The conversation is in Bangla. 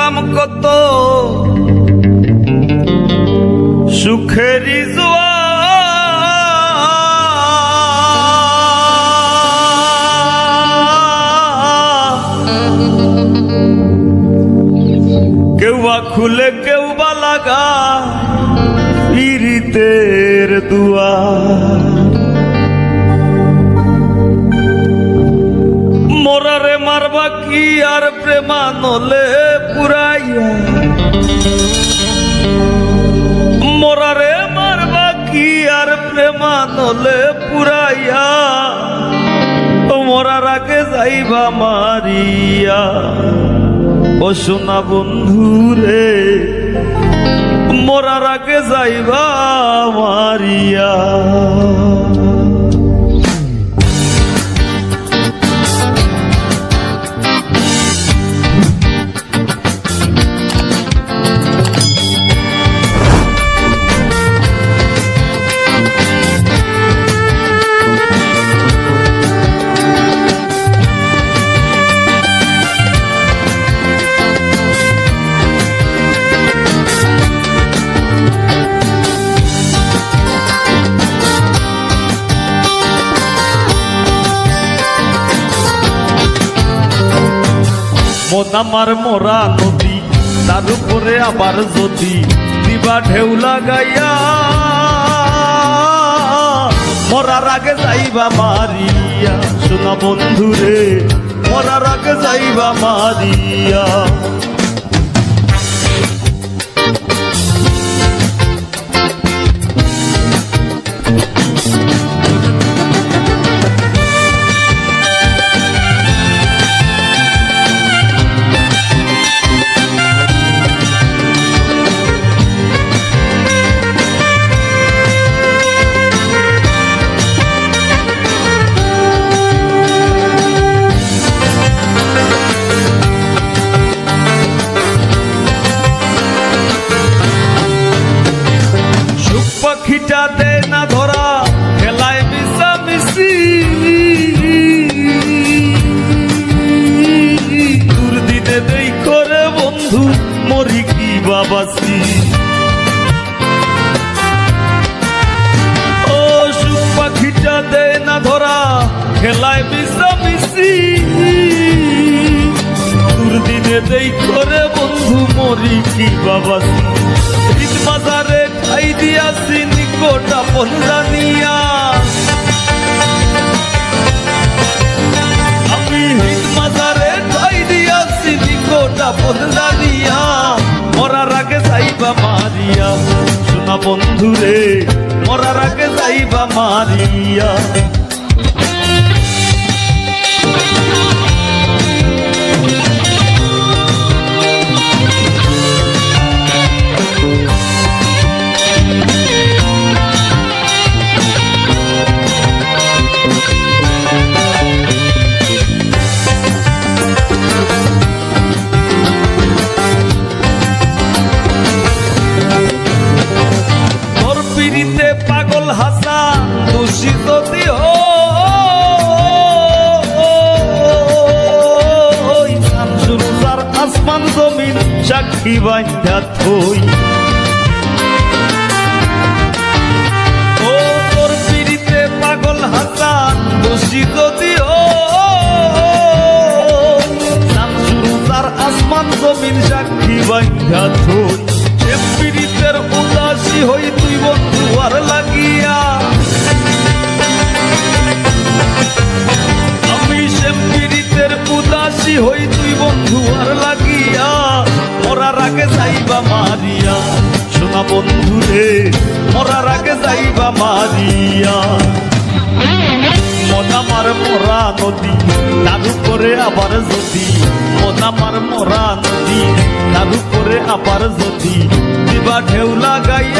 দেখলাম কত জোয়ার। কেউ বা খুলে কেউ বা লাগা পীড়িতের দুয়ার মোরারে মারবা কি আর প্রেমানলে পুরাইয়া। মোরারে মারবা কি আর প্রেমানলে পুরাইয়া। মরার আগে যাইবা মারিয়া। ও সোনা বন্ধু রে, মরার আগে যাইবা মারিয়া। মোদামার মোরা নদী, তার উপরে আবার যদি দিবা ঢেউ লাগাইয়া। মরার আগে যাইবা মারিয়া শোনা বন্ধুরে, মরার আগে যাইবা মারিয়া। পাখিটা দেয় না ধরা খেলায় মিশা মিশি দূর দিনে দেই করে বন্ধু, মরি কি বাবাসি। ও সুখ পাখিটা দেয় না ধরা খেলায় মিশা মিশি দূর দিনে দেই করে বন্ধু, মরি কি বাবাসি। ঈদ বাজারে খাই দিয়াছি নিকটা পঞ্জানিয়া আমি ঈদ বাজারে খাই দিয়াছি নিকটা পঞ্জানিয়া মরার আগে যাইবা মারিয়া। শোনা বন্ধুরে, মরার আগে যাইবা মারিয়া। সাক্ষী বান্ধা থই। ও তোর পিড়িতে পাগল হাসা দোষী যদি শামসুল তার আসমান জমিন সাক্ষী বান্ধা থই। মারিয়া শোনা বন্ধুরে, মরার আগে যাইবা মারিয়া। মনামার মরা নদী তার উপরে আবার যদি। মনামার মরা নদী আবার যদি। দিবা ঢেউ লাগাইয়া